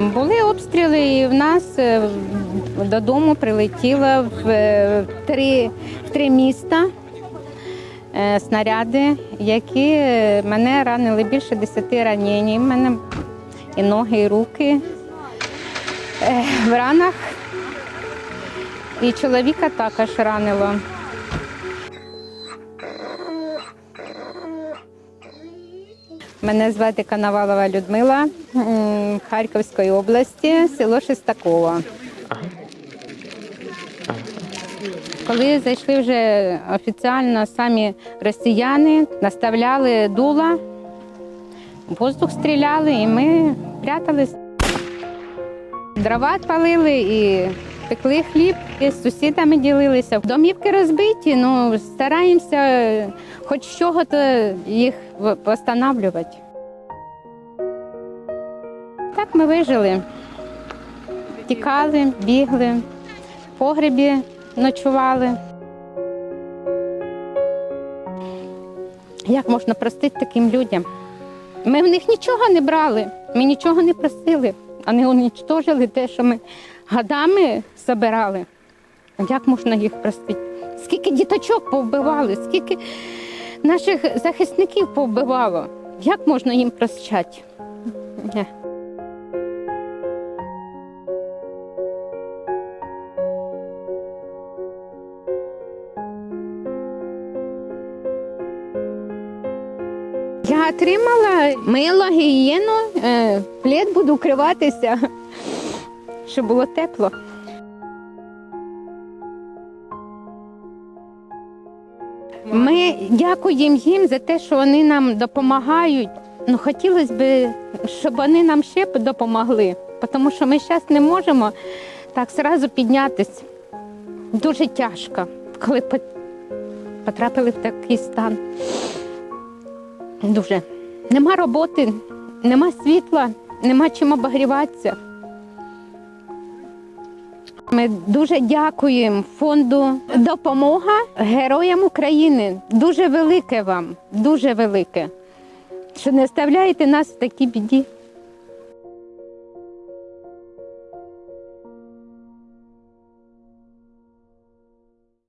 Були обстріли, і в нас е, додому прилетіло в е, три, в три міста е, снаряди, які мене ранили більше десяти ранень. У мене і ноги, і руки в ранах. І чоловіка також ранило. Мене звати Коновалова Людмила Харківської області, село Шестакова. Коли зайшли вже офіційно самі росіяни, наставляли дула, воздух стріляли, і ми прятались. Дрова палили і пекли хліб, і з сусідами ділилися. Домівки розбиті, ну стараємося хоч з чого-то їх встановлювати. Так ми вижили. Тікали, бігли, в погребі ночували. Як можна простити таким людям? Ми в них нічого не брали, ми нічого не просили. Вони унічтожили те, що ми годами збирали. Як можна їх простити? Скільки діточок повбивали, скільки наших захисників повбивало. Як можна їм прощати? Ні. Я отримала мило, гігієну, е, плед буду укриватися, щоб було тепло. Ми дякуємо їм за те, що вони нам допомагають. Ну, хотілося б, щоб вони нам ще допомогли, тому що ми зараз не можемо так зразу піднятися. Дуже тяжко, коли потрапили в такий стан. Дуже. Нема роботи, нема світла, нема чим обогріватися. Ми дуже дякуємо фонду Допомога Героям України. Дуже велике вам, дуже велике, що не оставляєте нас в такій біді.